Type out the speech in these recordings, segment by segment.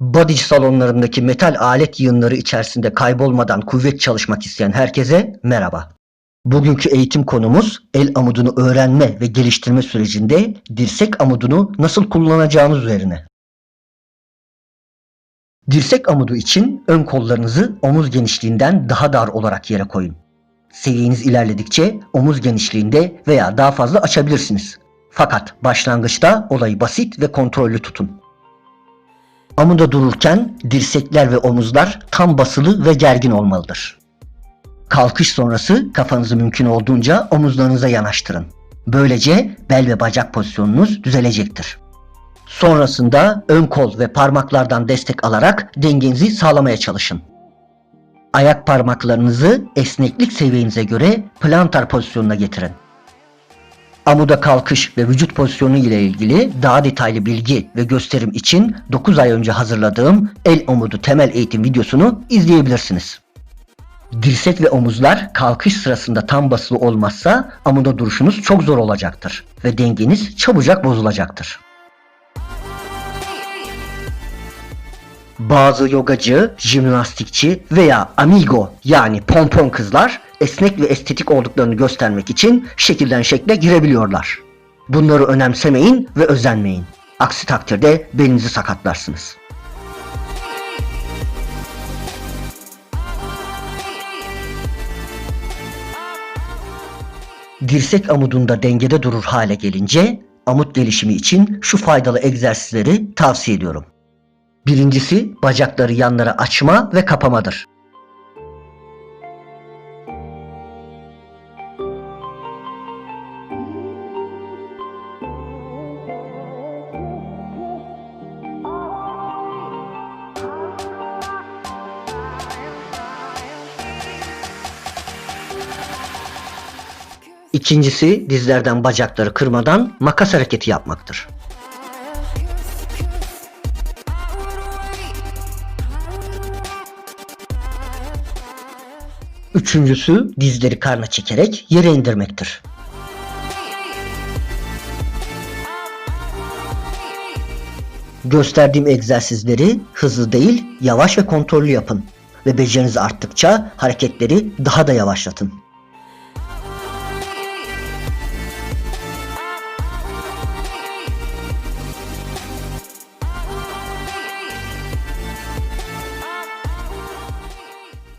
Body salonlarındaki metal alet yığınları içerisinde kaybolmadan kuvvet çalışmak isteyen herkese merhaba. Bugünkü eğitim konumuz el amudunu öğrenme ve geliştirme sürecinde dirsek amudunu nasıl kullanacağınız üzerine. Dirsek amudu için ön kollarınızı omuz genişliğinden daha dar olarak yere koyun. Seviyeniz ilerledikçe omuz genişliğinde veya daha fazla açabilirsiniz. Fakat başlangıçta olayı basit ve kontrollü tutun. Amuda dururken dirsekler ve omuzlar tam basılı ve gergin olmalıdır. Kalkış sonrası kafanızı mümkün olduğunca omuzlarınıza yanaştırın. Böylece bel ve bacak pozisyonunuz düzelecektir. Sonrasında ön kol ve parmaklardan destek alarak dengenizi sağlamaya çalışın. Ayak parmaklarınızı esneklik seviyenize göre plantar pozisyonuna getirin. Amuda kalkış ve vücut pozisyonu ile ilgili daha detaylı bilgi ve gösterim için 9 ay önce hazırladığım el amudu temel eğitim videosunu izleyebilirsiniz. Dirsek ve omuzlar kalkış sırasında tam basılı olmazsa amuda duruşunuz çok zor olacaktır ve dengeniz çabucak bozulacaktır. Bazı yogacı, jimnastikçi veya amigo yani pompon kızlar esnek ve estetik olduklarını göstermek için şekilden şekle girebiliyorlar. Bunları önemsemeyin ve özenmeyin. Aksi takdirde belinizi sakatlarsınız. Dirsek amudunda dengede durur hale gelince amut gelişimi için şu faydalı egzersizleri tavsiye ediyorum. Birincisi bacakları yanlara açma ve kapamadır. İkincisi dizlerden bacakları kırmadan makas hareketi yapmaktır. Üçüncüsü dizleri karna çekerek yere indirmektir. Gösterdiğim egzersizleri hızlı değil, yavaş ve kontrollü yapın ve beceriniz arttıkça hareketleri daha da yavaşlatın.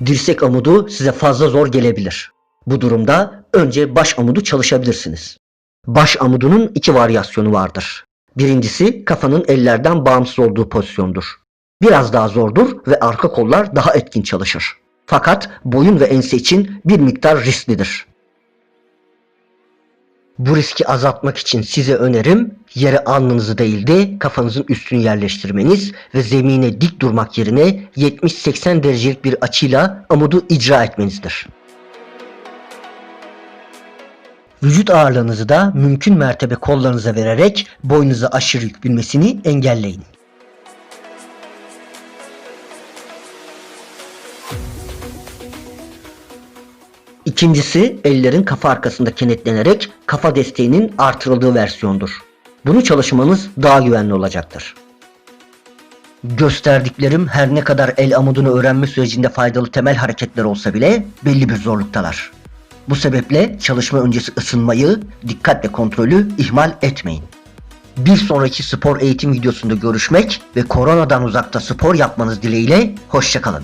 Dirsek amudu size fazla zor gelebilir. Bu durumda önce baş amudu çalışabilirsiniz. Baş amudunun iki varyasyonu vardır. Birincisi kafanın ellerden bağımsız olduğu pozisyondur. Biraz daha zordur ve arka kollar daha etkin çalışır. Fakat boyun ve ense için bir miktar risklidir. Bu riski azaltmak için size önerim yere alnınızı değil de kafanızın üstünü yerleştirmeniz ve zemine dik durmak yerine 70-80 derecelik bir açıyla amudu icra etmenizdir. Vücut ağırlığınızı da mümkün mertebe kollarınıza vererek boynunuza aşırı yük binmesini engelleyin. İkincisi ellerin kafa arkasında kenetlenerek kafa desteğinin artırıldığı versiyondur. Bunu çalışmanız daha güvenli olacaktır. Gösterdiklerim her ne kadar el amudunu öğrenme sürecinde faydalı temel hareketler olsa bile belli bir zorluktalar. Bu sebeple çalışma öncesi ısınmayı, dikkat ve kontrolü ihmal etmeyin. Bir sonraki spor eğitim videosunda görüşmek ve koronadan uzakta spor yapmanız dileğiyle hoşçakalın.